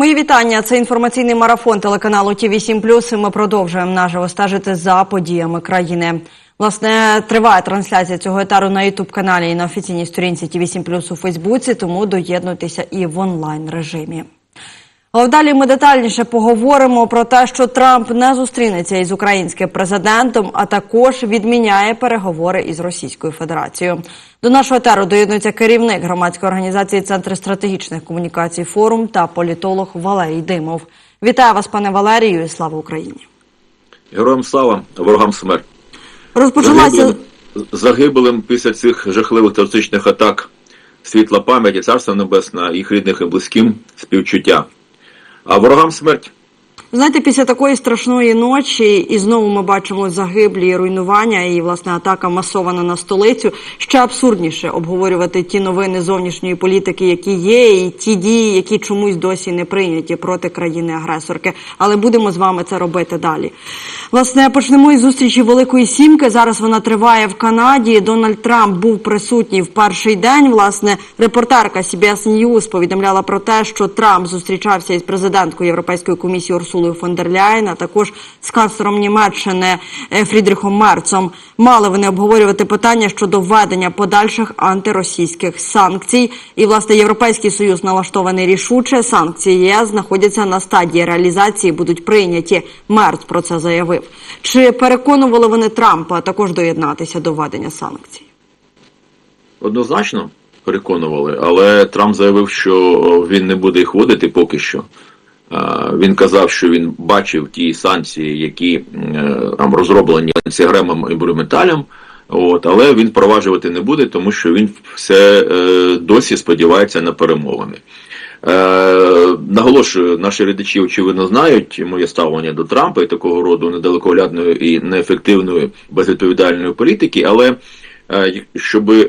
Мої вітання. Це інформаційний марафон телеканалу Ті 8 І Ми продовжуємо наживо стежити за подіями країни. Власне, триває трансляція цього етару на Ютуб каналі і на офіційній сторінці Ті 7 у Фейсбуці. Тому доєднуйтеся і в онлайн режимі. А далі ми детальніше поговоримо про те, що Трамп не зустрінеться із українським президентом, а також відміняє переговори із Російською Федерацією. До нашого етеру доєднується керівник громадської організації Центр стратегічних комунікацій форум та політолог Валерій Димов. Вітаю вас, пане Валерію, і слава Україні! Героям слава, ворогам смерть. Розпочалася Загиблим, загиблим після цих жахливих терористичних атак світла пам'яті, царства небесна, їх рідних і близьким співчуття. А ворогам смерть. Знаєте, після такої страшної ночі, і знову ми бачимо загиблі руйнування, і власне атака масована на столицю. Ще абсурдніше обговорювати ті новини зовнішньої політики, які є, і ті дії, які чомусь досі не прийняті проти країни-агресорки. Але будемо з вами це робити далі. Власне, почнемо із зустрічі Великої Сімки. Зараз вона триває в Канаді. Дональд Трамп був присутній в перший день. Власне, репортерка CBS News повідомляла про те, що Трамп зустрічався із президенткою Європейської комісії Урсулою фон дер Ляєн, а також з канцлером Німеччини е, Фрідріхом Мерцом. Мали вони обговорювати питання щодо введення подальших антиросійських санкцій. І власне європейський союз налаштований рішуче. Санкції ЄС знаходяться на стадії реалізації, будуть прийняті. Мерц про це заявив. Чи переконували вони Трампа також доєднатися до введення санкцій? Однозначно переконували, але Трамп заявив, що він не буде їх вводити поки що. Він казав, що він бачив ті санкції, які е, там розроблені Ансігремом і Брюметалем, от, але він впроваджувати не буде, тому що він все е, досі сподівається на перемовини. Е, наголошую, наші глядачі очевидно знають моє ставлення до Трампа і такого роду недалекоглядної і неефективної безвідповідальної політики, але е, щоб е,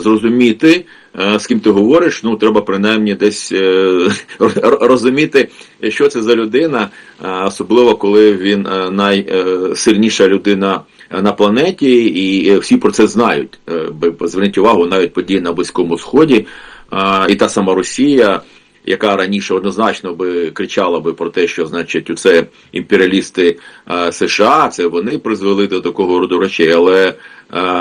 зрозуміти, з ким ти говориш, ну треба принаймні десь е, розуміти, що це за людина, е, особливо коли він е, найсильніша людина на планеті, і е, всі про це знають. Е, Зверніть увагу навіть події на Близькому Сході, е, і та сама Росія яка раніше однозначно би кричала би про те, що значить це імперіалісти е, США, це вони призвели до такого роду речей, але е,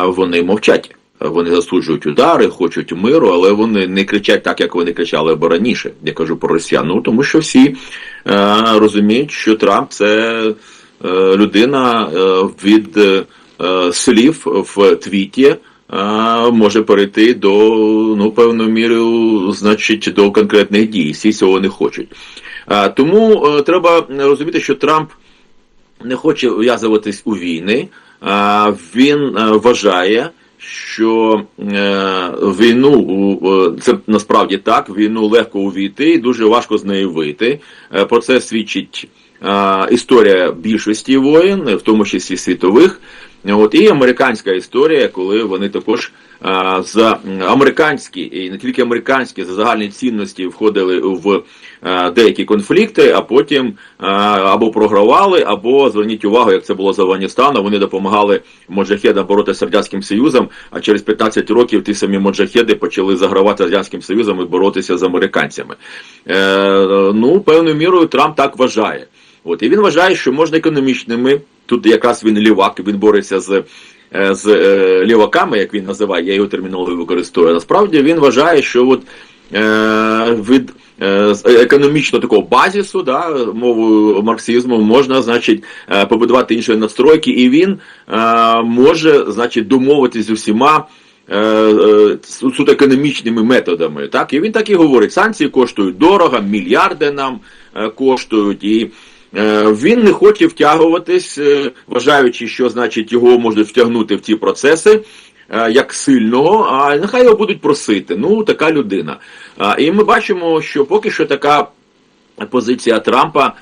вони мовчать. Вони засуджують удари, хочуть миру, але вони не кричать так, як вони кричали б раніше. Я кажу про росіян. Ну тому що всі е, розуміють, що Трамп це е, людина е, від е, слів в твіті може перейти до ну певною мірою, значить, до конкретних дій. Всі цього не хочуть. Тому е, треба розуміти, що Трамп не хоче в'язуватись у війни. Він е, вважає, що е, війну е, це насправді так. Війну легко увійти дуже важко з неї вийти. Е, Про це свідчить історія більшості воєн, в тому числі світових. От і американська історія, коли вони також а, за американські і не тільки американські, за загальні цінності входили в деякі конфлікти, а потім або програвали, або зверніть увагу, як це було з Афганістану, Вони допомагали моджахедам боротися з радянським союзом. А через 15 років ті самі моджахеди почали загравати з радянським союзом і боротися з американцями. Е, ну, певною мірою Трамп так вважає. От і він вважає, що можна економічними. Тут якраз він лівак, він бореться з, е, з е, ліваками, як він називає, я його термінологію використовую. Насправді він вважає, що от е, від е, економічно такого базісу, да, мовою марксизму, можна, значить, е, побудувати інші настройки, і він е, може, значить, домовитись з усіма. е, е, суто економічними методами, так і він так і говорить: санкції коштують дорого, мільярди нам е, коштують, і е, він не хоче втягуватись, е, вважаючи, що значить його можуть втягнути в ці процеси. Е, Як сильного, а нехай його будуть просити. Ну, така людина. І ми бачимо, що поки що така позиція Трампа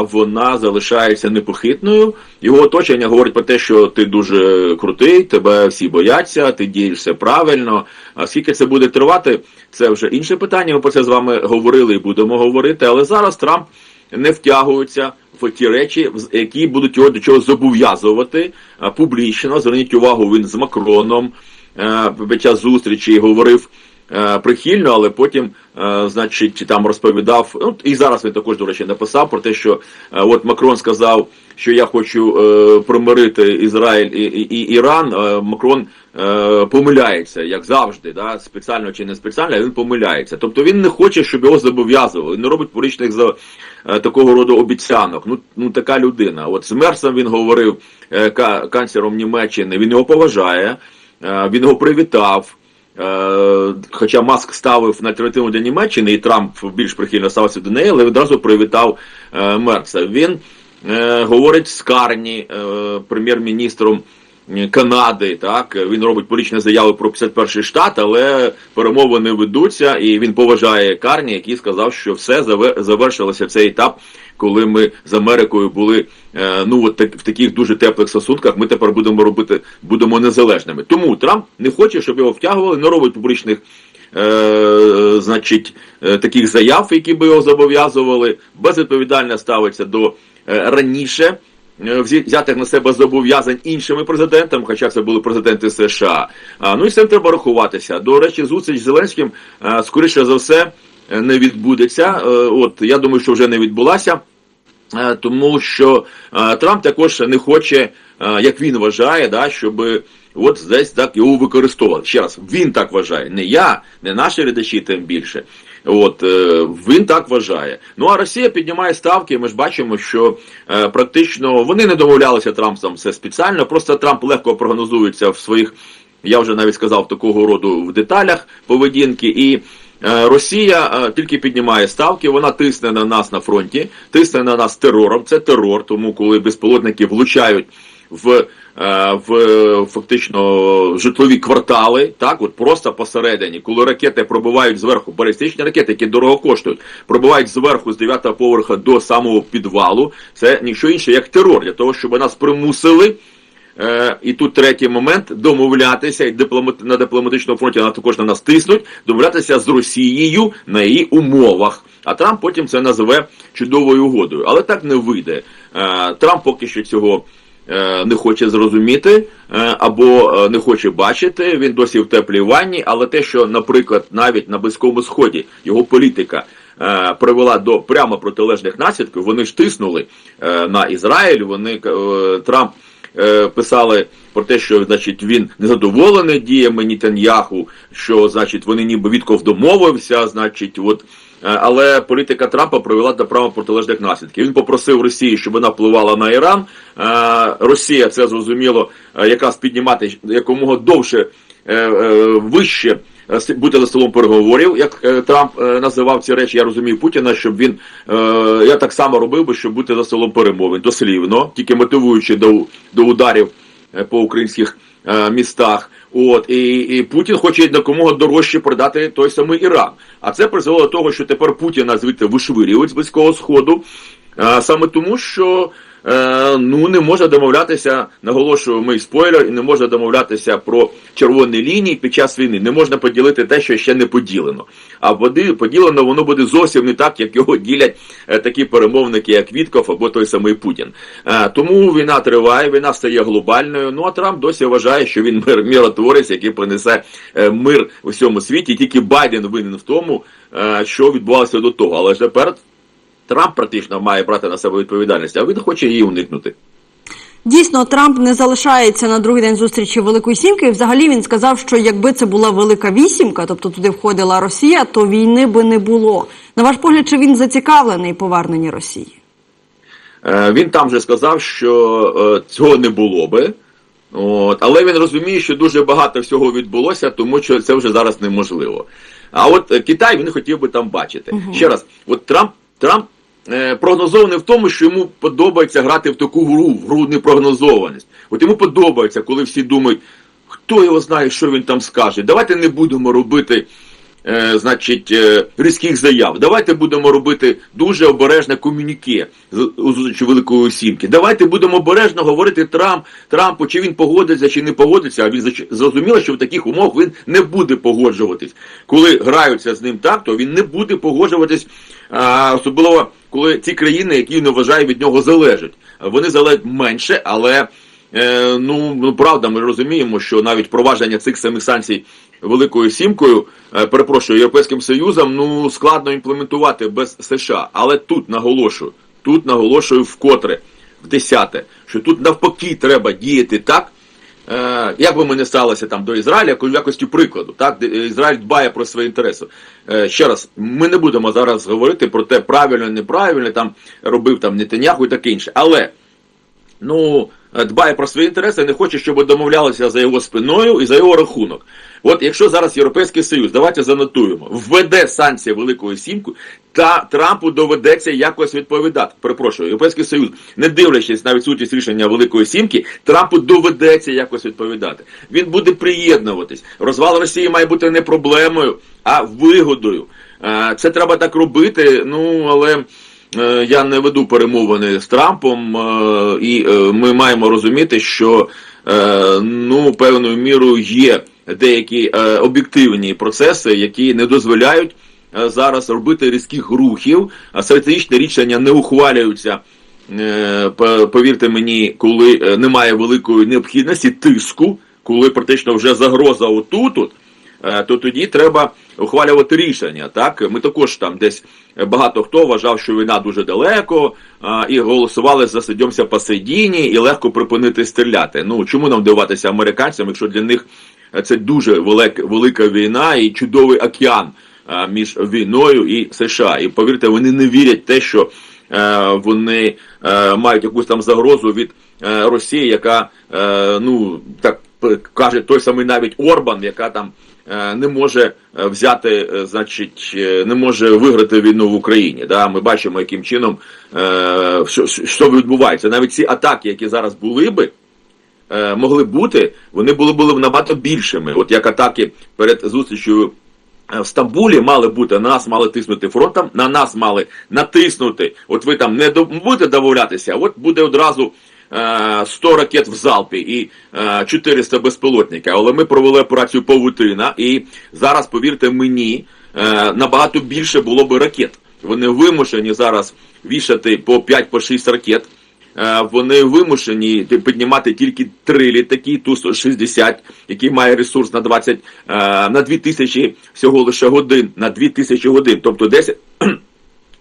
вона залишається непохитною. Його оточення говорить про те, що ти дуже крутий, тебе всі бояться, ти дієш все правильно. А скільки це буде тривати, це вже інше питання. Ми про це з вами говорили і будемо говорити. Але зараз Трамп не втягуються в ті речі, які будуть його до чого зобов'язувати публічно. Зверніть увагу, він з Макроном е, під час зустрічі говорив прихильно, але потім, е, значить, там розповідав. Ну і зараз він також, до речі, написав про те, що е, от Макрон сказав, що я хочу е, примирити Ізраїль і, і, і Іран. Е, Макрон е, помиляється, як завжди, да, спеціально чи не спеціально, він помиляється. Тобто він не хоче, щоб його зобов'язували, не робить публічних за е, такого роду обіцянок. Ну, ну така людина. От з Мерсом він говорив е, канцлером Німеччини, він його поважає, е, він його привітав. Е, Хоча Маск ставив на альтернативу для Німеччини, і Трамп більш прихильно ставився до неї, але відразу привітав е, Меркса. Він е, говорить з Карні, прем'єр-міністром Канади. Так він робить публічні заяви про 51 штат, але перемовини ведуться, і він поважає Карні, який сказав, що все заве- завершилося цей етап, коли ми з Америкою були е, ну от так, в таких дуже теплих стосунках. Ми тепер будемо робити, будемо незалежними. Тому Трамп не хоче, щоб його втягували, не робить публічних. Е, значить, е, таких заяв, які би його зобов'язували, безвідповідально ставиться до раніше взятих на себе зобов'язань іншими президентами, хоча це були президенти США. Ну і з цим треба рахуватися. До речі, зустріч з Зеленським, е, скоріше за все, е, не відбудеться. Е, От я думаю, що вже не відбулася. Е, Тому що е, Трамп також не хоче, е, як він вважає, да, щоб от десь так його використовували. Ще раз, він так вважає, не я, не наші глядачі, тим більше. От е, він так вважає. Ну а Росія піднімає ставки. Ми ж бачимо, що е, практично вони не домовлялися Трампом це спеціально. Просто Трамп легко прогнозується в своїх, я вже навіть сказав, такого роду в деталях поведінки і. Е, Росія тільки піднімає ставки, вона тисне на нас на фронті, тисне на нас терором. Це терор, тому коли безпілотники влучають в, в е, фактично житлові квартали, так от просто посередині, коли ракети пробивають зверху, балістичні ракети, які дорого коштують, пробивають зверху з 9 поверха до самого підвалу. Це нічого інше, як терор, для того, щоб нас примусили. Е, і тут третій момент домовлятися і дипломат, на дипломатичному фронті вона також на нас тиснуть, домовлятися з Росією на її умовах. А Трамп потім це називе чудовою угодою. Але так не вийде. Е, Трамп поки що цього не хоче зрозуміти е, або е, не хоче бачити. Він досі в теплій ванні, але те, що, наприклад, навіть на Близькому Сході його політика. е, Привела до прямо протилежних наслідків. Вони ж тиснули е, на Ізраїль. Вони е, Трамп е, писали про те, що значить він незадоволений діями Нітаньяху, що значить вони ніби Вітков домовився, значить, от. Е, Але політика Трампа привела до прямо протилежних наслідків. Він попросив Росії, щоб вона впливала на Іран. Е, Росія це зрозуміло, е, якраз піднімати якомога довше вище бути за столом переговорів, як Трамп називав ці речі. Я розумію Путіна, щоб він я так само робив би, щоб бути за столом перемовин дослівно, тільки мотивуючи до, до ударів по українських е, містах. От і, і Путін хоче якомога дорожче продати той самий Іран. А це призвело до того, що тепер Путіна звідти вишвирюють з близького сходу, е, саме тому, що е, ну не може домовлятися, наголошую мій спойлер, і не може домовлятися про червоні лінії під час війни. Не можна поділити те, що ще не поділено. А води поділено воно буде зовсім не так, як його ділять е, такі перемовники, як Вітков або той самий Путін. Е, тому війна триває, війна стає глобальною. Ну а Трамп досі вважає, що він мир миротворець, який принесе е, мир у всьому світі. Тільки Байден винен в тому, е, що відбувалося до того. Але ж тепер Трамп практично має брати на себе відповідальність, а він хоче її уникнути. Дійсно, Трамп не залишається на другий день зустрічі Великої Сімки. І взагалі він сказав, що якби це була велика вісімка, тобто туди входила Росія, то війни би не було. На ваш погляд, чи він зацікавлений поверненні Росії? Е, Він там же сказав, що е, цього не було би. От, але він розуміє, що дуже багато всього відбулося, тому що це вже зараз неможливо. А от е, Китай він хотів би там бачити. Ще раз, от Трамп, Трамп прогнозований в тому, що йому подобається грати в таку гру, в гру непрогнозованість. От йому подобається, коли всі думають, хто його знає, що він там скаже. Давайте не будемо робити е, значить, е, різких заяв. Давайте будемо робити дуже обережне комюніке з Великої Сімки. Давайте будемо обережно говорити Трамп, Трампу, чи він погодиться, чи не погодиться. А він зрозуміло, що в таких умовах він не буде погоджуватись. Коли граються з ним так, то він не буде погоджуватись, а, особливо коли ці країни, які він вважає від нього залежать. Вони залежать менше, але. Е, ну, ну правда, ми розуміємо, що навіть впровадження цих самих санкцій Великою Сімкою, е, перепрошую, Європейським Союзом, ну складно імплементувати без США. Але тут наголошую, тут наголошую вкотре, в десяте, що тут навпаки треба діяти так. Е, як би ми не сталося там до Ізраїля, у якості прикладу, так Ізраїль дбає про свої інтереси. Ще раз, ми не будемо зараз говорити про те, правильно, неправильно там робив там Нетаньяху і таке інше. Але ну дбає про свої інтереси, не хоче, щоб домовлялися за його спиною і за його рахунок. От якщо зараз Європейський Союз, давайте занотуємо, введе санкції Великої Сімку, та Трампу доведеться якось відповідати. Перепрошую, Європейський Союз, не дивлячись на відсутність рішення Великої Сімки, Трампу доведеться якось відповідати. Він буде приєднуватись. Розвал Росії має бути не проблемою, а вигодою. Е, Це треба так робити. Ну але. Е, Я не веду перемовини з Трампом, е, і е, ми маємо розуміти, що ну певною мірою є деякі об'єктивні процеси, які не дозволяють зараз робити різких рухів, а стратегічні рішення не ухвалюються. Повірте мені, коли немає великої необхідності тиску, коли практично вже загроза отут, е, то тоді треба ухвалювати рішення. Так ми також там десь багато хто вважав, що війна дуже далеко, і голосували за сидьомся посередині і легко припинити стріляти. Ну чому нам дивуватися американцям, якщо для них це дуже велика, велика війна і чудовий океан між війною і США. І повірте, вони не вірять те, що е, вони е, мають якусь там загрозу від е, Росії, яка е, ну так каже той самий навіть Орбан, яка там е, не може е, взяти, е, значить, е, не може виграти війну в Україні. Да? Ми бачимо, яким чином е, що, що відбувається. Навіть ці атаки, які зараз були би. е, Могли бути, вони були були набагато більшими. От як атаки перед зустрічю е, в Стамбулі мали бути, на нас мали тиснути фронтом, на нас мали натиснути. От ви там не до- будете домовлятися, от буде одразу е, 100 ракет в залпі і е, 400 безпілотників. Але ми провели операцію Павутина, і зараз, повірте мені, е, набагато більше було би ракет. Вони вимушені зараз вішати по 5-6 ракет. Е, Вони вимушені піднімати тільки три літаки Ту-160, який має ресурс на 20, е, на 2 тисячі всього лише годин, на 2 тисячі годин, тобто 10,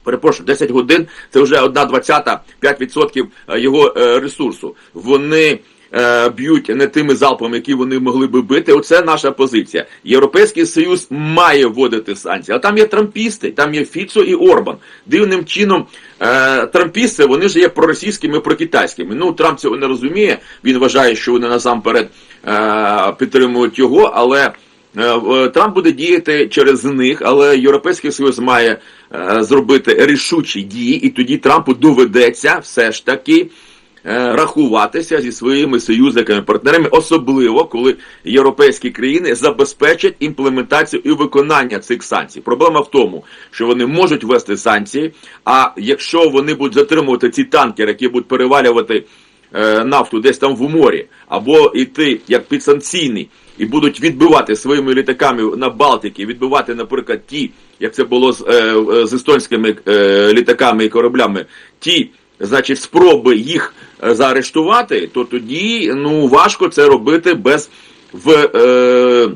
перепрошую, 10 годин це вже 1 двадцята, 5% його е, ресурсу. Вони е, б'ють не тими залпами, які вони могли би бити. Оце наша позиція. Європейський Союз має вводити санкції. А там є трампісти, там є Фіцо і Орбан. Дивним чином, е, трампісти вони ж є проросійськими, прокитайськими. Ну, Трамп цього не розуміє. Він вважає, що вони насамперед е, підтримують його, але. Е, е, Трамп буде діяти через них, але Європейський Союз має е, зробити рішучі дії, і тоді Трампу доведеться все ж таки рахуватися зі своїми союзниками, партнерами, особливо коли європейські країни забезпечать імплементацію і виконання цих санкцій. Проблема в тому, що вони можуть ввести санкції, а якщо вони будуть затримувати ці танкери, які будуть перевалювати нафту десь там в морі, або йти як підсанкційний, і будуть відбивати своїми літаками на Балтиці, відбивати, наприклад, ті, як це було з, е, е, з естонськими е, літаками і кораблями, ті, значить, спроби їх е, заарештувати, то тоді ну важко це робити без в. Е,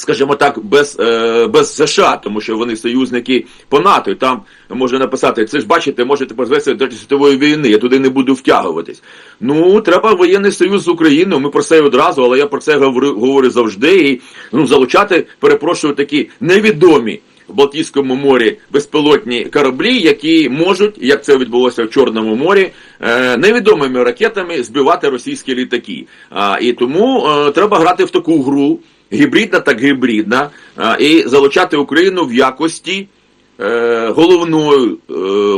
скажімо так, без, е, без США, тому що вони союзники по НАТО. І там може написати, це ж бачите, можете призвести до світової війни, я туди не буду втягуватись. Ну, треба воєнний союз з Україною. Ми про це одразу, але я про це говорю, говорю завжди. І ну, залучати, перепрошую, такі невідомі. В Балтійському морі безпілотні кораблі, які можуть, як це відбулося в Чорному морі, е, невідомими ракетами збивати російські літаки. І тому е, треба грати в таку гру, гібридна так гібридна, і залучати Україну в якості головної,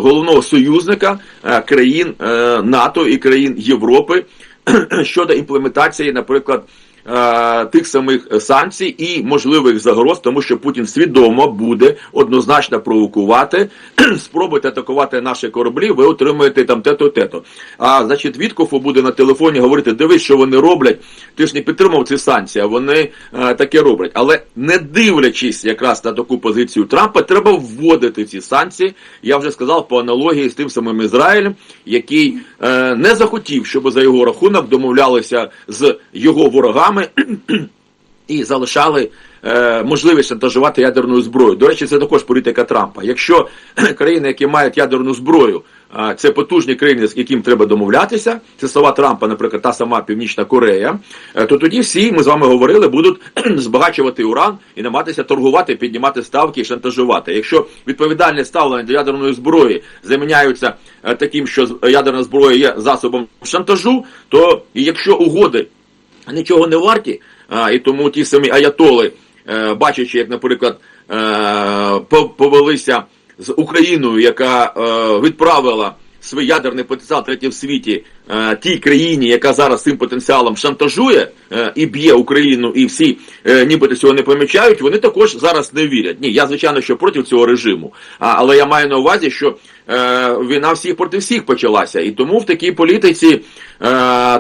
головного, е, союзника е, країн е, НАТО і країн Європи щодо імплементації, наприклад. Е, Тих самих санкцій і можливих загроз, тому що Путін свідомо буде однозначно провокувати, спробуйте атакувати наші кораблі, ви отримаєте там те-то, те-то. А значить, Віткофу буде на телефоні говорити: дивись, що вони роблять. Ти ж не підтримав ці санкції, а вони е, таке роблять. Але не дивлячись якраз на таку позицію Трампа, треба вводити ці санкції. Я вже сказав по аналогії з тим самим Ізраїлем, який е, не захотів, щоб за його рахунок домовлялися з його ворогами і залишали е, можливість шантажувати ядерною зброєю. До речі, це також політика Трампа. Якщо країни, які мають ядерну зброю, а, це потужні країни, з яким треба домовлятися. Це слова Трампа, наприклад, та сама Північна Корея. е, То тоді всі ми з вами говорили, будуть збагачувати уран і намагатися торгувати, піднімати ставки і шантажувати. Якщо відповідальне ставлення до ядерної зброї заміняються е, таким, що ядерна зброя є засобом шантажу, то якщо угоди нічого не варті, а, і тому ті самі аятоли, е, бачачи, як, наприклад, е, повелися з Україною, яка е, відправила свій ядерний потенціал третій в світі е, тій країні, яка зараз цим потенціалом шантажує е, і б'є Україну, і всі е, нібито цього не помічають, вони також зараз не вірять. Ні, я звичайно, що проти цього режиму, а, але я маю на увазі, що е, війна всіх проти всіх почалася, і тому в такій політиці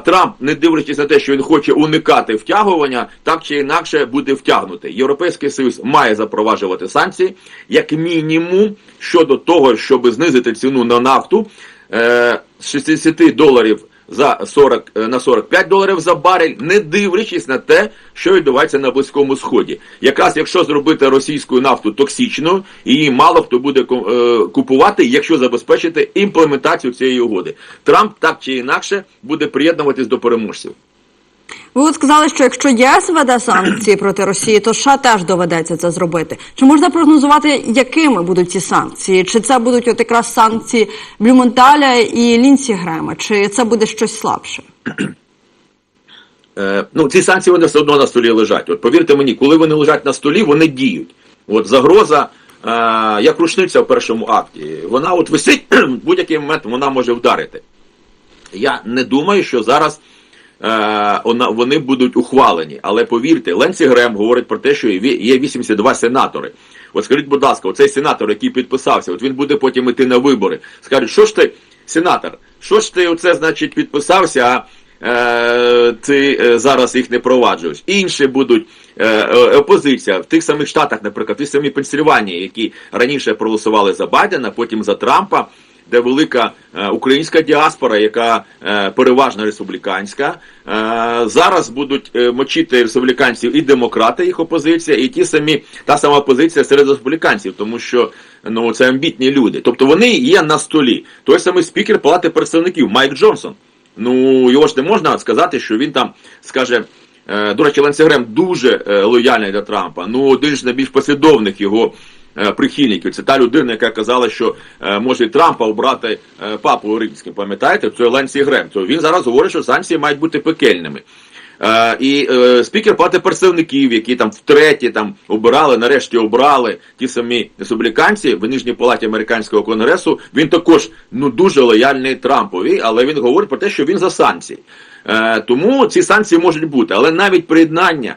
Трамп, не дивлячись на те, що він хоче уникати втягування, так чи інакше буде втягнутий. Європейський союз має запроваджувати санкції як мінімум щодо того, щоб знизити ціну на нафту е, з 60 доларів. За 40, е, на 45 доларів за барель, не дивлячись на те, що відбувається на близькому сході. Якраз якщо зробити російську нафту токсичною, її мало хто буде е, купувати, якщо забезпечити імплементацію цієї угоди. Трамп так чи інакше буде приєднуватись до переможців. Ви от сказали, що якщо ЄС веде санкції проти Росії, то США теж доведеться це зробити. Чи можна прогнозувати, якими будуть ці санкції? Чи це будуть от якраз санкції Блюменталя і Лінсі Грема? Чи це буде щось слабше? Е, ну, ці санкції вони все одно на столі лежать. От повірте мені, коли вони лежать на столі, вони діють. От загроза, е, як рушниця в першому акті, вона от висить, в будь-який момент вона може вдарити. Я не думаю, що зараз вони будуть ухвалені. Але повірте, Ленсі Грем говорить про те, що є ві- є 82 сенатори. От скажіть, будь ласка, оцей сенатор, який підписався, от він буде потім іти на вибори. Скажуть, що ж ти, сенатор, що ж ти оце, значить, підписався, а е, ти е, зараз їх не проваджуєш. Інші будуть е, е, опозиція в тих самих штатах, наприклад, в тій самій Пенсильванії, які раніше проголосували за Байдена, потім за Трампа де велика е, українська діаспора, яка е, переважно республіканська. Е, зараз будуть мочити республіканців і демократи, їх опозиція, і ті самі та сама опозиція серед республіканців, тому що ну це амбітні люди. Тобто вони є на столі. Той самий спікер Палати представників Майк Джонсон. Ну його ж не можна сказати, що він там скаже. До речі, Ленсі Грем дуже лояльний до Трампа. Ну, один з найбільш послідовних його прихильників. Це та людина, яка казала, що е, може Трампа обрати е, папу римським. Пам'ятаєте, це Ленсі Грем. То він зараз говорить, що санкції мають бути пекельними. Е, і е, спікер палати представників, які там втретє там обирали, нарешті обрали ті самі республіканці в нижній палаті американського конгресу. Він також ну дуже лояльний Трампові, але він говорить про те, що він за санкції. Е, тому ці санкції можуть бути, але навіть приєднання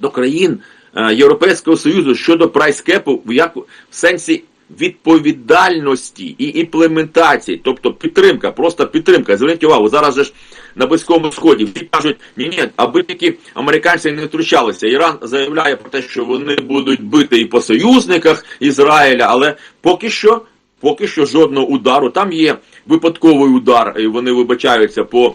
до країн е, Європейського Союзу щодо прайскепу як в сенсі відповідальності і імплементації, тобто підтримка, просто підтримка. Зверніть увагу, зараз же ж на Близькому Сході всі кажуть, ні, ні, аби тільки американці не втручалися. Іран заявляє про те, що вони будуть бити і по союзниках Ізраїля, але поки що. Поки що жодного удару. Там є випадковий удар, і вони вибачаються по е,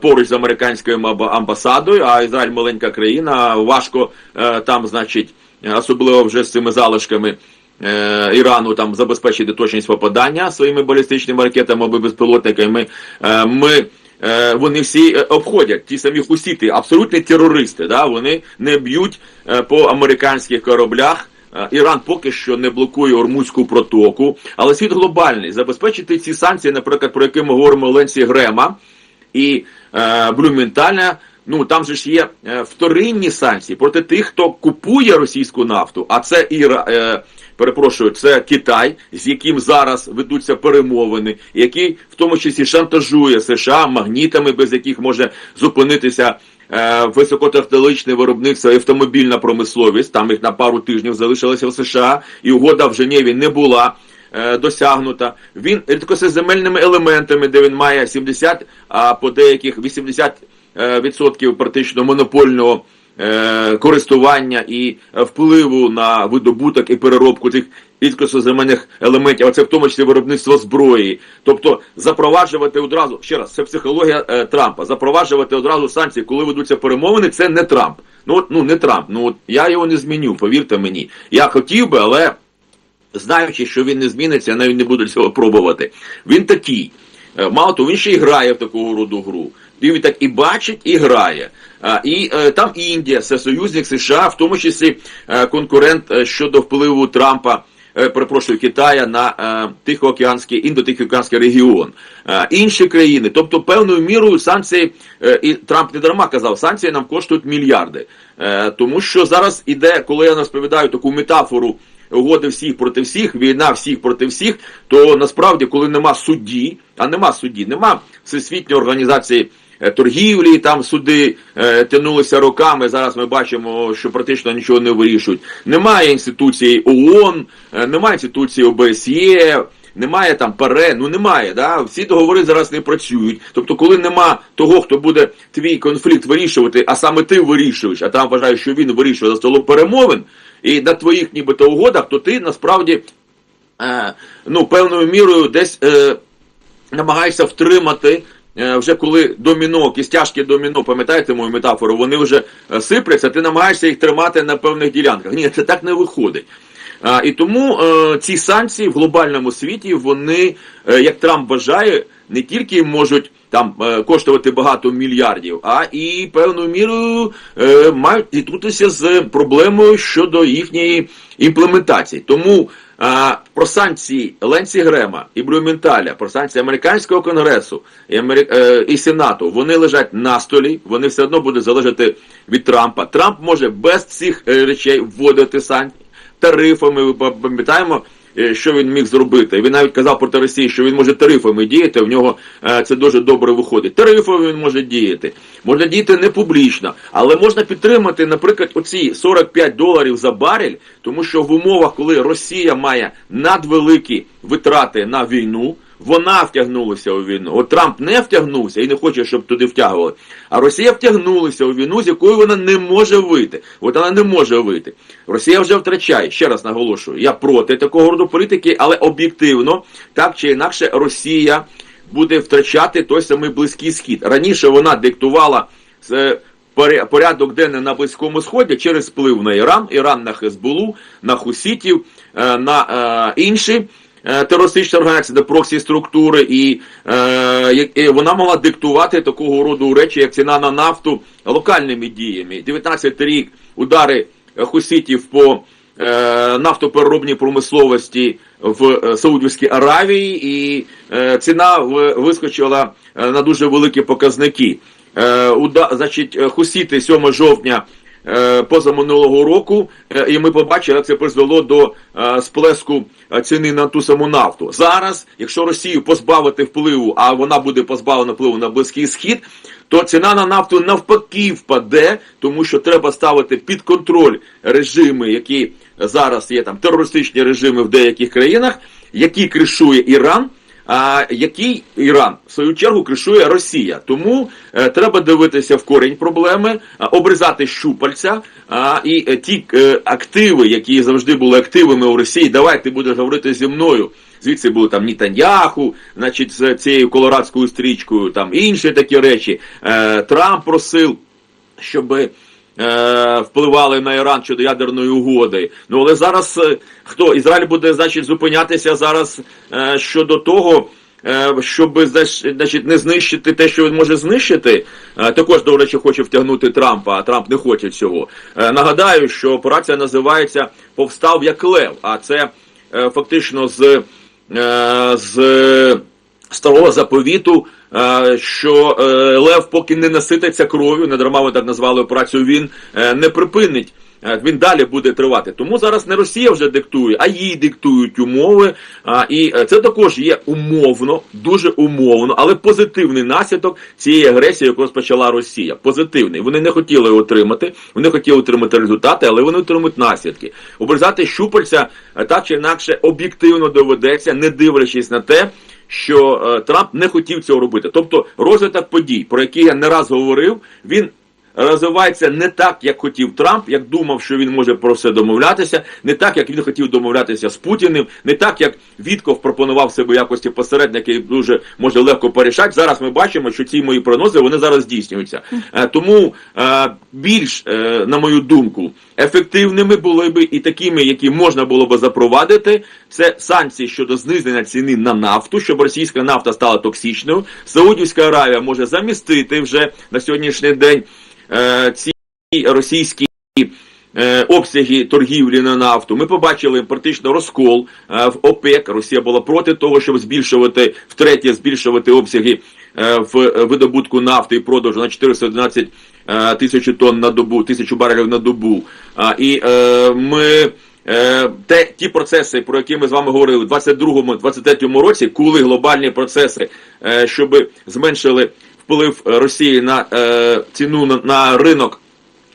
поруч з американською амбасадою, а Ізраїль маленька країна, важко е, там, значить, е, особливо вже з цими залишками е, Ірану там забезпечити точність попадання своїми балістичними ракетами або безпілотниками. Е, ми е, вони всі е, обходять ті самі хусіти, абсолютні терористи. Да? Вони не б'ють е, по американських кораблях. Е, Іран поки що не блокує Ормузьку протоку, але світ глобальний забезпечити ці санкції, наприклад, про які ми говоримо Ленсі Грема і е, Блюменталя. Ну там же ж є е, вторинні санкції проти тих, хто купує російську нафту, а це Іра, е, перепрошую, це Китай, з яким зараз ведуться перемовини, який в тому числі шантажує США магнітами, без яких може зупинитися е, високотехнологічне виробництво і автомобільна промисловість. Там їх на пару тижнів залишилося в США, і угода в Женєві не була досягнута. Він рідкосеземельними елементами, де він має 70, а по деяких 80 е, відсотків практично монопольного е, користування і е, впливу на видобуток і переробку цих рідкосоземельних елементів, а це в тому числі виробництво зброї. Тобто запроваджувати одразу ще раз, це психологія е, Трампа. Запроваджувати одразу санкції, коли ведуться перемовини, це не Трамп. Ну от ну не Трамп. Ну от я його не зміню, повірте мені. Я хотів би, але знаючи, що він не зміниться, навіть не буду цього пробувати. Він такий. Е, Мало того, він ще й грає в такого роду гру. Він так і бачить, і грає. І е, там Індія, це союзник США, в тому числі е, конкурент щодо впливу Трампа. Перепрошую Китая на Тихоокеанський індотихоокеанський регіон, інші країни, тобто певною мірою санкції, і Трамп не дарма казав, санкції нам коштують мільярди, тому що зараз іде, коли я розповідаю таку метафору угоди всіх проти всіх, війна всіх проти всіх, то насправді, коли нема судді, а нема судді, нема всесвітньої організації е, торгівлі, там суди е, тянулися роками. Зараз ми бачимо, що практично нічого не вирішують. Немає інституції ООН, е, немає інституції ОБСЄ. Немає там ПАРЕ, ну немає, да? всі договори зараз не працюють. Тобто, коли нема того, хто буде твій конфлікт вирішувати, а саме ти вирішуєш, а там вважає, що він вирішує за столом перемовин, і на твоїх нібито угодах, то ти насправді е, ну, певною мірою десь е, намагаєшся втримати. е, Вже коли доміно, кістяшки доміно, пам'ятаєте мою метафору, вони вже е, сипляться, ти намагаєшся їх тримати на певних ділянках. Ні, це так не виходить. І тому е, ці санкції в глобальному світі, вони, як Трамп вважає, не тільки можуть там е, коштувати багато мільярдів, а і певною мірою е, мають зіткнутися з проблемою щодо їхньої імплементації. Тому е, про санкції Ленсі Грема і Блюменталя, про санкції американського конгресу і, Амери... і Сенату, вони лежать на столі, вони все одно будуть залежати від Трампа. Трамп може без цих речей вводити санкції тарифами. Ми пам'ятаємо, що він міг зробити. Він навіть казав проти Росії, що він може тарифами діяти. В нього е, це дуже добре виходить. Тарифами він може діяти. Можна діяти не публічно, але можна підтримати, наприклад, оці 45 доларів за барель, тому що в умовах, коли Росія має надвеликі витрати на війну. Вона втягнулася у війну. От Трамп не втягнувся і не хоче, щоб туди втягували. А Росія втягнулася у війну, з якої вона не може вийти. От вона не може вийти. Росія вже втрачає. Ще раз наголошую, я проти такого роду політики, але об'єктивно, так чи інакше, Росія буде втрачати той самий близький схід. Раніше вона диктувала е, порядок денний на Близькому Сході через вплив на Іран, Іран на Хезболу, на Хусітів, е, на е, інші е, терористичні організації, на проксі структури, і, е, і вона могла диктувати такого роду речі, як ціна на нафту локальними діями. 19 рік удари хуситів по е, нафтопереробній промисловості в е, Саудівській Аравії, і е, ціна вискочила на дуже великі показники. Е, уда, значить, хусіти 7 жовтня позаминулого року, е, і ми побачили, як це призвело до е, сплеску е, ціни на ту саму нафту. Зараз, якщо Росію позбавити впливу, а вона буде позбавлена впливу на Близький Схід, то ціна на нафту навпаки впаде, тому що треба ставити під контроль режими, які зараз є там терористичні режими в деяких країнах, які кришує Іран. А який Іран в свою чергу кришує Росія, тому е, треба дивитися в корінь проблеми, а, обрізати щупальця. А, і е, ті е, активи, які завжди були активами у Росії, давай ти будеш говорити зі мною. Звідси були там Нітаньяху, значить, з цією колорадською стрічкою, там інші такі речі. Е, Трамп просив, щоб е, впливали на Іран щодо ядерної угоди. Ну але зараз е, хто Ізраїль буде значить зупинятися зараз е, щодо того. е, Щоб значить, не знищити те, що він може знищити, Е, також, до речі, хоче втягнути Трампа, а Трамп не хоче цього. Е, Нагадаю, що операція називається Повстав як Лев, а це е, фактично з, е, з старого заповіту, е, що е, Лев, поки не насититься кров'ю, не дарма ми так назвали операцію, він е, не припинить. е, Він далі буде тривати. Тому зараз не Росія вже диктує, а їй диктують умови. І це також є умовно, дуже умовно, але позитивний наслідок цієї агресії, яку розпочала Росія. Позитивний. Вони не хотіли отримати, вони хотіли отримати результати, але вони отримують наслідки. Обрізати щупальця так чи інакше об'єктивно доведеться, не дивлячись на те що е, Трамп не хотів цього робити. Тобто розвиток подій, про які я не раз говорив, він розвивається не так, як хотів Трамп, як думав, що він може про все домовлятися, не так, як він хотів домовлятися з Путіним, не так, як Вітков пропонував себе якості посередника і дуже може легко порішати. Зараз ми бачимо, що ці мої прогнози вони зараз здійснюються. Е, Тому е, більш, е, на мою думку, ефективними були би і такими, які можна було би запровадити, це санкції щодо зниження ціни на нафту, щоб російська нафта стала токсичною. Саудівська Аравія може замістити вже на сьогоднішній день ці російські. е, Обсяги торгівлі на нафту. Ми побачили практично розкол е, в ОПЕК. Росія була проти того, щоб збільшувати втретє, збільшувати обсяги е, в е, видобутку нафти і продажу на 411 е, тисячі тонн на добу, тисячу барелів на добу. І е, ми Е, те, ті процеси, про які ми з вами говорили в 22-23 році, коли глобальні процеси, е, щоб зменшили вплив Росії на е, ціну на, на ринок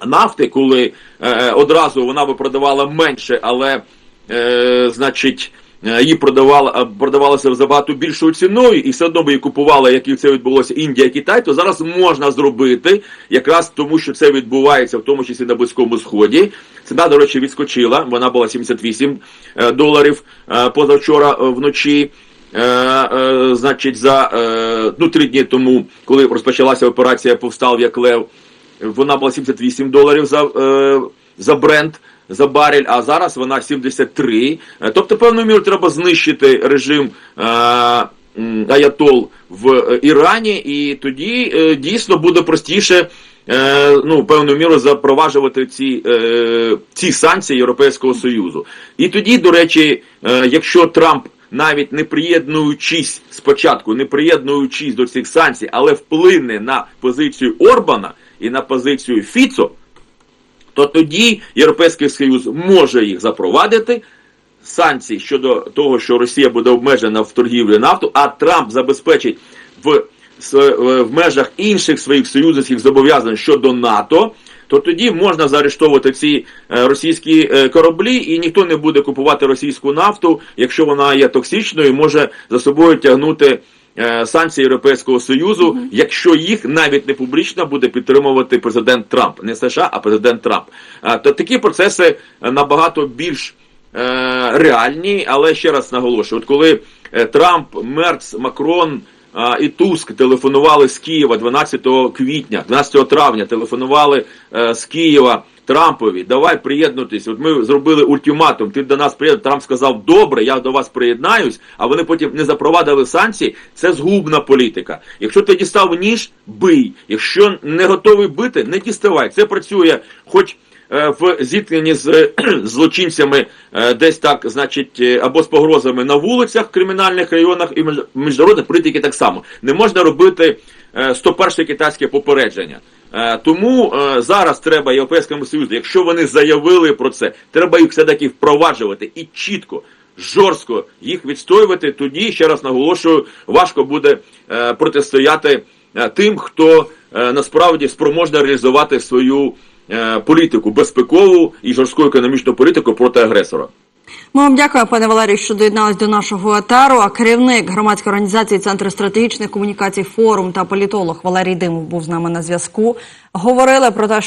нафти, коли е, одразу вона би продавала менше, але е, значить. е, Її продавала а, продавалося за багато більшою ціною, і все одно би її купувала, як і це відбулося Індія, Китай, то зараз можна зробити, якраз тому, що це відбувається, в тому числі на Близькому Сході. Ціна, до речі, відскочила. Вона була 78 е, доларів е, позавчора е, вночі. Е, е, значить, за е, ну, три дні тому, коли розпочалася операція Повстав як Лев, вона була 78 доларів за, за бренд, за барель, а зараз вона 73. Е, Тобто, певною мірою треба знищити режим е, Аятол в Ірані, і тоді е, дійсно буде простіше. е, Ну, певною мірою запроваджувати ці, е, ці санкції Європейського Союзу. І тоді, до речі, е, якщо Трамп навіть не приєднуючись спочатку, не приєднуючись до цих санкцій, але вплине на позицію Орбана і на позицію Фіцо, то тоді Європейський Союз може їх запровадити. Санкції щодо того, що Росія буде обмежена в торгівлі нафту, а Трамп забезпечить в, в межах інших своїх союзницьких зобов'язань щодо НАТО, то тоді можна заарештовувати ці е, російські е, кораблі, і ніхто не буде купувати російську нафту, якщо вона є токсичною, може за собою тягнути е, санкції Європейського Союзу, якщо їх навіть не публічно буде підтримувати президент Трамп, не США, а президент Трамп. То такі процеси набагато більш е, реальні, але ще раз наголошую, от коли Трамп, Мерц, Макрон і Туск телефонували з Києва 12 квітня, 12 травня телефонували е, з Києва Трампові, давай приєднутись. От ми зробили ультиматум. Ти до нас приєднав. Трамп сказав, добре, я до вас приєднаюсь, а вони потім не запровадили санкції. Це згубна політика. Якщо ти дістав ніж, бий. Якщо не готовий бити, не діставай. Це працює, хоч в зіткненні з е, злочинцями е, десь так, значить, е, або з погрозами на вулицях кримінальних районах і між- міжнародних політики так само. Не можна робити е, 101 китайське попередження. Е, Тому е, зараз треба Європейському Союзу, якщо вони заявили про це, треба їх все-таки впроваджувати і чітко. Жорстко їх відстоювати, тоді ще раз наголошую, важко буде е, протистояти е, тим, хто е, насправді спроможний реалізувати свою е, політику безпекову і жорстку економічну політику проти агресора. Ми вам дякуємо, пане Валерію, що доєдналися до нашого етеру. А керівник громадської організації Центр стратегічних комунікацій форум та політолог Валерій Димов був з нами на зв'язку. Говорили про те,